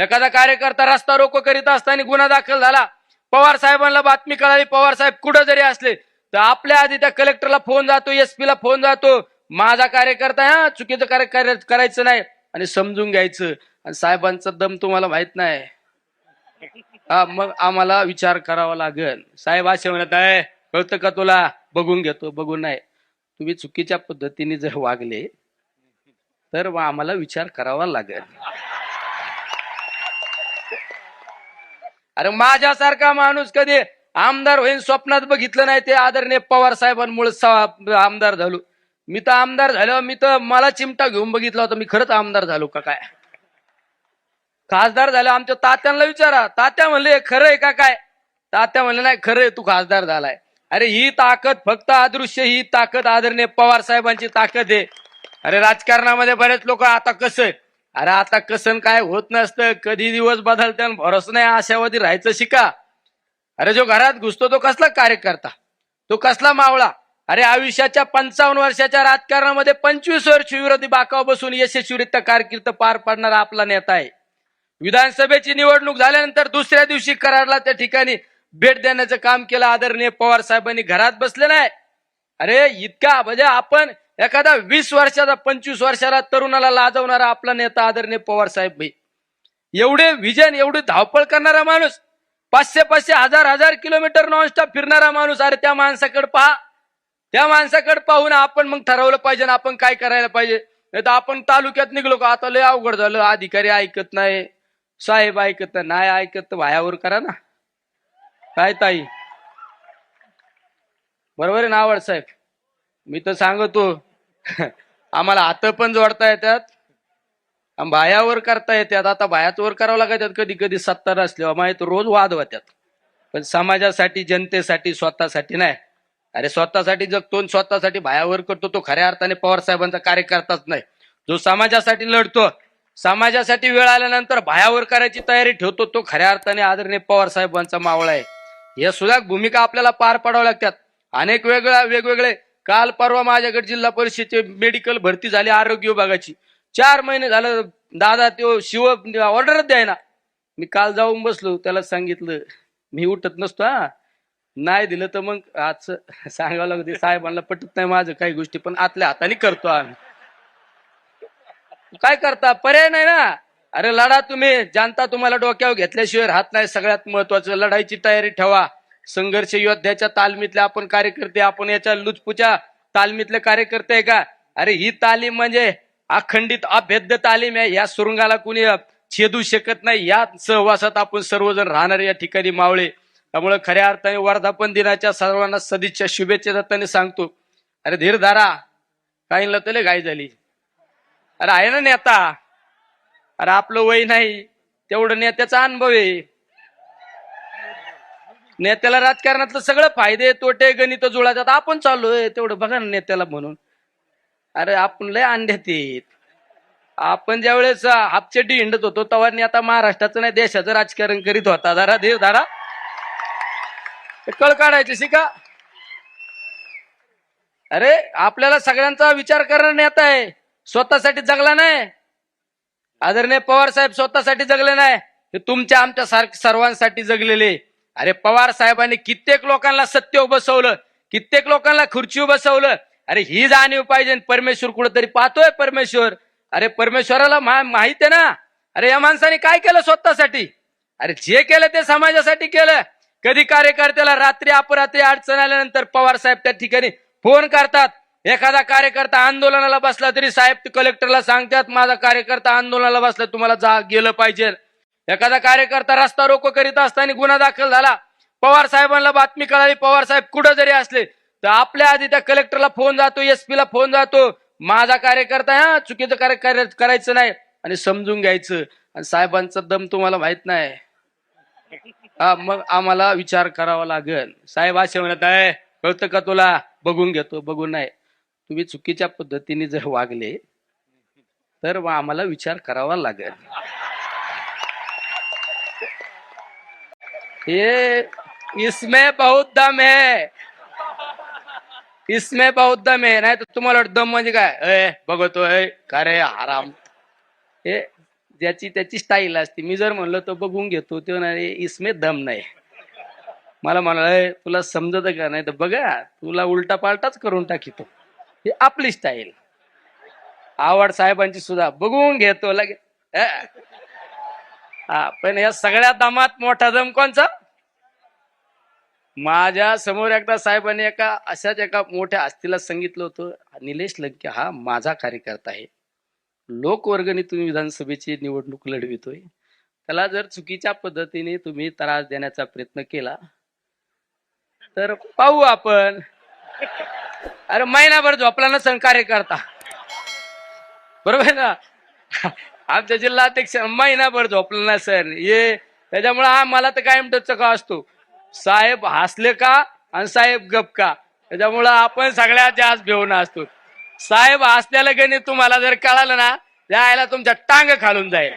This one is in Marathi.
एखादा कार्यकर्ता रस्ता रोको करीत असताना गुन्हा दाखल झाला. पवार साहेबांना बातमी कळाली पवार साहेब कुठं जरी असले तर आपल्या आधी त्या कलेक्टरला फोन जातो एसपी ला फोन जातो. माझा कार्यकर्ता हा चुकीचं कार्य करायचं नाही. आणि समजून घ्यायचं. आणि साहेबांचा दम तुम्हाला माहीत नाही. हा मग आम्हाला विचार करावा लागेल. साहेब असे म्हणत आहे कळतं का तुला? बघून घेतो बघून नाही. तुम्ही चुकीच्या पद्धतीने जर वागले तर आम्हाला विचार करावा लागेल. अरे माझ्यासारखा माणूस कधी आमदार होईन स्वप्नात बघितलं नाही ते आदरणीय पवार साहेबांमुळे आमदार झालो. मी तर आमदार झालो मी तर मला चिमटा घेऊन बघितला होता मी खरंच आमदार झालो का काय? खासदार झालो आमच्या तात्यांना विचारा. तात्या म्हणले खरं आहे का काय? तात्या म्हणले नाही खरं आहे तू खासदार झालाय. अरे ही ताकद फक्त अदृश्य ही ताकद आदरणीय पवार साहेबांची ताकद आहे. अरे राजकारणामध्ये बरेच लोक आता कसं आहे? अरे आता कसं काय होत नसतं. कधी दिवस बदलते आणि भरोस नाही आशावादी राहायचं शिका. अरे जो घरात घुसतो तो कसला कार्यकर्ता? तो कसला मावळा? अरे आयुष्याच्या पंचावन्न वर्षाच्या राजकारणामध्ये पंचवीस वर्ष विरोधी बाकाव बसून यशस्वीरित्या कारकीर्द पार पाडणारा आपला नेता आहे. विधानसभेची निवडणूक झाल्यानंतर दुसऱ्या दिवशी कराडला त्या ठिकाणी भेट देण्याचं काम केलं आदरणीय पवार साहेबांनी. घरात बसले नाही. अरे इतका म्हणजे आपण एखादा वीस वर्षाचा पंचवीस वर्षाला तरुणाला लाजवणारा आपला नेता आदरणीय पवार साहेब भाई. एवढे विजन एवढी धावपळ करणारा माणूस पाचशे पाचशे हजार हजार किलोमीटर नॉनस्टॉप फिरणारा माणूस अरे त्या माणसाकडे पहा. त्या माणसाकडे पाहून आपण मग ठरवलं पाहिजे ना आपण काय करायला पाहिजे. नाही तर आपण तालुक्यात निघलो का? आता लय अवघड झालं. अधिकारी ऐकत नाही. साहेब ऐकत नाही. नाही ऐकत तर भायावर करा ना. काय ताई? बरोबर आहे ना आवड साहेब? मी तर सांगतो. आम्हाला हात पण जोडता येतात. बायावर करता येतात. आता बायाचवर वर करावं लागतात कधी कधी सत्ता असल्यावर माहीत रोज वाद होत्यात. पण समाजासाठी जनतेसाठी स्वतःसाठी नाही. अरे स्वतःसाठी जगतो स्वतःसाठी भायावर करतो तो खऱ्या अर्थाने पवार साहेबांचा कार्यकर्ताच नाही. जो समाजासाठी लढतो समाजासाठी वेळ आल्यानंतर भायावर करायची तयारी ठेवतो तो खऱ्या अर्थाने आदरणीय पवार साहेबांचा मावळा आहे. या सुद्धा भूमिका आपल्याला पार पाडाव्या लागतात. अनेक वेगळ्या वेगवेगळे काल परवा माझ्याकडे जिल्हा परिषदचे मेडिकल भरती झाली आरोग्य विभागाची. चार महिने झालं दादा तो शिव ऑर्डरच द्यायना. मी काल जाऊन बसलो त्याला सांगितलं मी उठत नसतो हा. नाही दिलं तर मग आज सांगावं लागते साहेबांना पटत नाही माझं काही गोष्टी पण आतल्या हाताने करतो आम्ही. काय करता? पर्याय नाही ना. अरे लढा तुम्ही जानता तुम्हाला डोक्यावर घेतल्याशिवाय राहत नाही सगळ्यात महत्वाचं लढाईची तयारी ठेवा. संघर्ष योद्ध्याच्या तालमीतले आपण कार्यकर्ते आपण याच्या लुचपुच्या तालमीतले कार्यकर्ते आहे का? अरे ही तालीम म्हणजे अखंडित अभेद्य तालीम आहे. या सुरुंगाला कुणी छेदू शकत नाही. या सहवासात आपण सर्वजण राहणार या ठिकाणी मावळे. त्यामुळे खऱ्या अर्थाने वर्धापन दिनाच्या सर्वांना सदिच्छा शुभेच्छा दत्ताने सांगतो. अरे धीर धारा. काहींना तले घाई झाली. अरे आहे ना नेता. अरे आपलं वय नाही. तेवढं नेत्याचा अनुभव आहे. नेत्याला राजकारणातलं सगळं फायदे तोटे गणित जुळातात आपण चाललोय तेवढं बघा ना नेत्याला म्हणून. अरे आपण लय अंड्यात येत आपण ज्या वेळेस हापचेटी हिंडत होतो तेव्हा आता महाराष्ट्राचं नाही देशाचं राजकारण करीत होता. दारा देव दारा ते कळ काढायचे शिका. अरे आपल्याला सगळ्यांचा विचार करणार नेता आहे. स्वतःसाठी जगला नाही. आदरणीय पवार साहेब स्वतःसाठी जगले नाही. हे तुमच्या आमच्या सारख सर्वांसाठी जगलेले. अरे पवार साहेबांनी कित्येक लोकांना सत्य बसवलं कित्येक लोकांना खुर्ची बसवलं अरे ही जाणीव पाहिजे परमेश्वर कुठेतरी पाहतोय परमेश्वर. अरे परमेश्वराला मा- माहीत आहे ना? अरे या माणसाने काय केलं स्वतःसाठी? अरे जे केलं ते समाजासाठी केलं. कधी कार्यकर्त्याला रात्री अपरात्री अडचण आल्यानंतर पवार साहेब त्या ठिकाणी फोन करतात. एखादा कार्यकर्ता आंदोलनाला बसला तरी साहेब कलेक्टरला सांगतात माझा कार्यकर्ता आंदोलनाला बसला तुम्हाला जा गेलं पाहिजे. एखादा कार्यकर्ता रस्ता रोको करीत असताना गुन्हा दाखल झाला पवार साहेबांना बातमी कळाली पवार साहेब कुठं जरी असले तर आपल्या आधी त्या कलेक्टरला फोन जातो एसपी ला फोन जातो माझा कार्यकर्ता हा चुकीचं कार्य करायचं नाही आणि समजून घ्यायचं आणि साहेबांचा दम तुम्हाला माहीत नाही. हा मग आम्हाला विचार करावा लागेल. साहेब असे म्हणत आहे कळतं का तुला? बघून घेतो बघून नाही. तुम्ही चुकीच्या पद्धतीने जर वागले तर आम्हाला विचार करावा लागेल. ये इसमें बहुत दम है। इसमें बहुत दम है नाही तर तुम्हाला वाटतं दम म्हणजे काय? अय बघतो ए का रे आराम. हे ज्याची त्याची स्टाईल असते. मी जर म्हणलं तर बघून घेतो ते म्हणाले इसमे दम नाही. मला म्हणाल तुला समजत का नाही? तर बघा तुला उलटा पालटाच करून टाकितो. ही आपली स्टाईल आवड साहेबांची सुद्धा. बघून घेतो लगे हा पण या सगळ्या दमात मोठा दम कोणचा? माझ्यासमोर एकदा साहेबांनी एका अशाच एका मोठ्या आस्तीला सांगितलं होतं निलेश लंके हा माझा कार्यकर्ता आहे. लोकवर्गणीतून विधानसभेची निवडणूक लढवितोय. त्याला जर चुकीच्या पद्धतीने तुम्ही त्रास देण्याचा प्रयत्न केला तर पाहू आपण. अरे महिनाभर झोपला नसेल कार्यकर्ता. बरोबर ना? आमच्या जिल्हाध्यक्ष महिनाभर झोपला सर. ये त्याच्यामुळे हा मला तर कायम टचका असतो. साहेब हसले का आणि साहेब गप का? त्याच्यामुळं आपण सगळ्यात जास्त भेऊन असतो. साहेब हसल्याला गणित तुम्हाला जर कळालं ना त्याला तुमच्या टांग खालून जाईल.